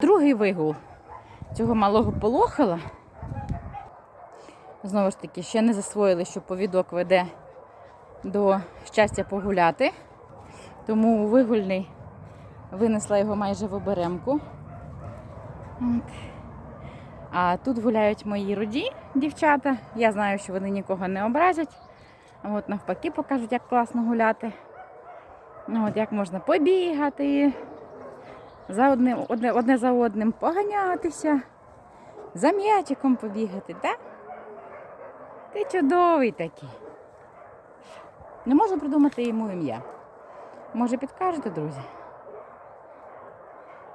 Другий вигул цього малого полохала. Знову ж таки, ще не засвоїли, що повідок веде до щастя погуляти. Тому вигульний винесла його майже в оберемку. От. А тут гуляють мої роді дівчата. Я знаю, що вони нікого не образять. От навпаки покажуть, як класно гуляти. От як можна побігати, за одним, одне, одне за одним поганятися, за м'ячиком побігати, так? Ти чудовий такий. Не можу придумати йому ім'я. Може, підкажете, друзі?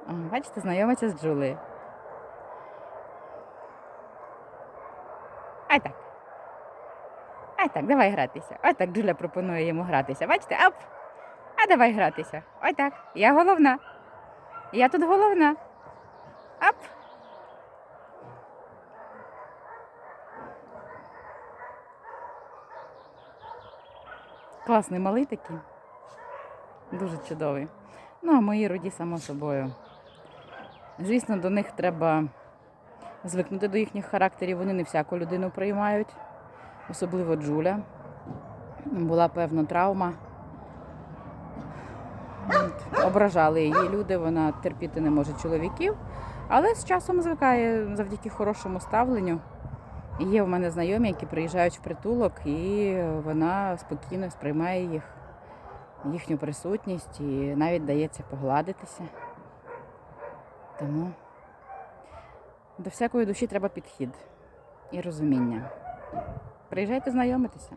О, бачите, знайомиться з Джулею. Ай так. Ай так, давай гратися. Ой так Джуля пропонує йому гратися. Бачите? Ап! А давай гратися. Ой так. Я головна. Я тут головна. Ап! Класний малий такий. Дуже чудовий. Ну, а мої роді, само собою. Звісно, до них треба звикнути до їхніх характерів. Вони не всяку людину приймають, особливо Джуля. Була певна травма. Ображали її люди, вона терпіти не може чоловіків, але з часом звикає завдяки хорошому ставленню. І Є в мене знайомі, які приїжджають в притулок, і вона спокійно сприймає їх, їхню присутність і навіть дається погладитися. Тому до всякої душі треба підхід і розуміння. Приїжджайте знайомитися.